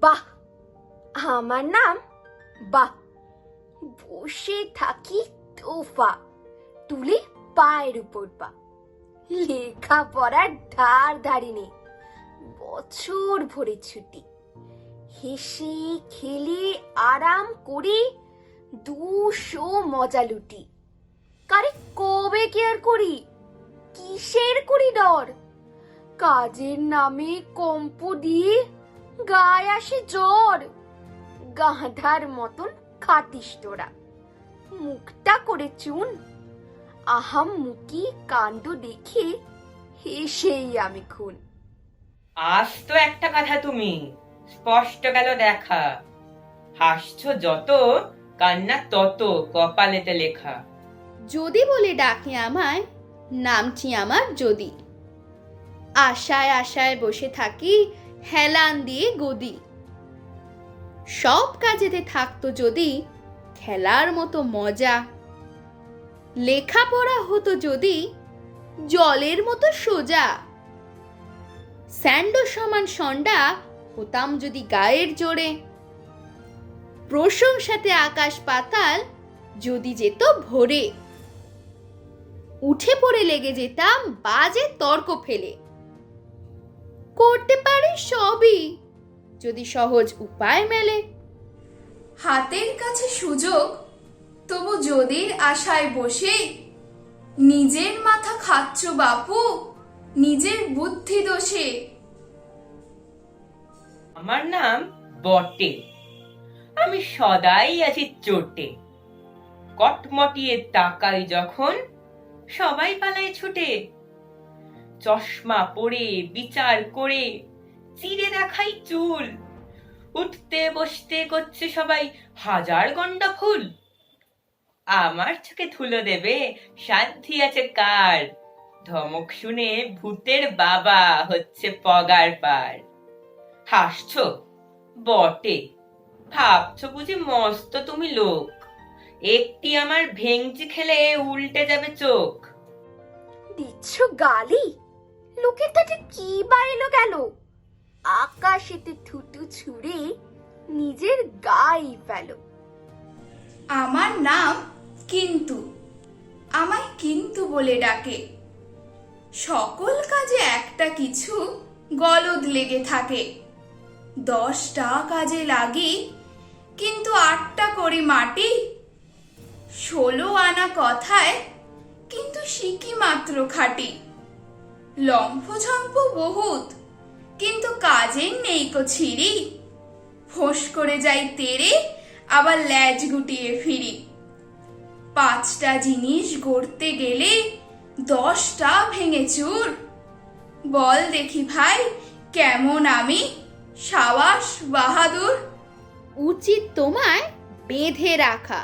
বাহ, আমার নাম বাহ। বসে থাকি তোফা, তুলে পায়ের উপর পা। লেখা পড়ার ধার ধারিনি বছর ভরে ছুটি। হেসে খেলে আরাম করে দুশো মজা লুটি। কারে কবে কেয়ার করি? কিসের করি ডর? কাজের নামে কম্প দিয়ে গায়ে আসে জ্বর। গাঁধার মতন খাটিস তোরা। মুখটা করে চুন। আহাম মুখি কাণ্ড দেখে হেসেই আমি খুন। আজ তো একটা কথা তুমি স্পষ্ট গেল দেখা। হাসছো যত কান্না তত কপালেতে লেখা। যদি বলে ডাকে আমায় নামটি আমার যদি। আশায় আশায় বসে থাকি হেলান দিয়ে গদি। সব কাজেতে থাকতো যদি খেলার মতো মজা। লেখাপড়া হতো যদি জলের মতো সোজা। স্যান্ডো সমান সন্ডা হতাম যদি গায়ের জোরে। প্রশংসাতে আকাশ পাতাল যদি যেত ভোরে। উঠে পড়ে লেগে যেতাম বাজে তর্ক ফেলে। করতে পারি সবই। যদি সহজ উপায় মেলে। হাতের কাছে সুযোগ তবু যদির আশায় বসে নিজের মাথা খাচ্ছ বাপু নিজের বুদ্ধি দোষে। আমার নাম বটে। আমি সদাই আছি চোটে। কটমটিয়ে তাকাই যখন সবাই পালায় ছুটে। চশমা পরে, বিচার করে, চিরে দেখাই চুল। উঠতে বসতে করছে সবাই হাজার গন্ডা ফুল। আমার চোখে ধুলো দেবে সাধ্যি আছে কার? ধমক শুনে ভূতের বাবা হচ্ছে পগার পার। হাসছো? বটে। ভাবছ বুঝি মস্ত তুমি লোক। একটি আমার ভেংচি খেলে উল্টে যাবে চোখ। দিচ্ছ গালি? লোকের তাতে কি বা এলো গেল? আকাশেতে থুতু ছুঁড়ে নিজের গাই ফেলো। আমার নাম কিন্তু আমায় কিন্তু বলে ডাকে। সকল কাজে একটা কিছু গলদ লেগে থাকে। দশটা কাজে লাগি, কিন্তু আটটা করি মাটি। ষোলো আনা কথায় কিন্তু শিখি মাত্র খাটি। লম্ফঝম্প বহুত। কিন্তু কাজের নেই কো ছিড়ি। ফোঁস করে যাই তেরে, আবার ল্যাজ গুটিয়ে ফিরি। পাঁচটা জিনিস গড়তে গেলে দশটা ভেঙে চুর। বল দেখি ভাই, কেমন আমি? সাবাস বাহাদুর। উচিত তোমায় বেঁধে রাখা,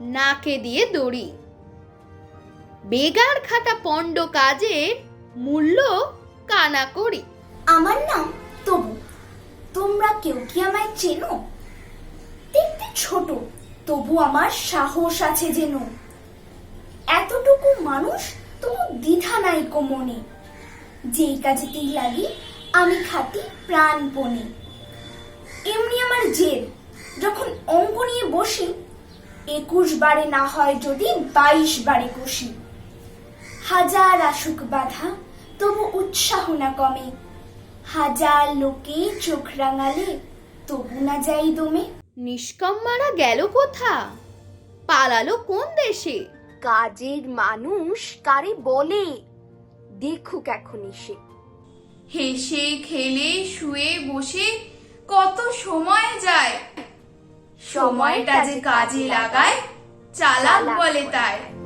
নাকে দিয়ে দড়ি। বেগার খাটা পণ্ড কাজের মূল্য কানা করি আমার নাম তবু। তোমরা কেউ কি আমায় চেনো? দেখতে ছোট, তবু আমার সাহস আছে যেন। এতটুকু মানুষ তবু দ্বিধা নাই কো মনে যেই কাজেতেই লাগি, আমি খাটি প্রাণপণে। এমনি আমার জেদ, যখন অঙ্ক নিয়ে বসি, একুশ বারে না হয় যদি বাইশ বারে কষি। হাজার আসুক বাধা তবু উৎসাহ না কমে। হাজার লোকে চোখ রাঙালে তবু না যাই দমে। নিষ্কম্মারা গেল কোথা? পালালো কোন দেশে? কাজের মানুষ কারে বলে? দেখুক এখন এসে হেসে খেলে শুয়ে বসে কত সময় যায়? সময়টা যে কাজে লাগায় চালাক বলে। তাই।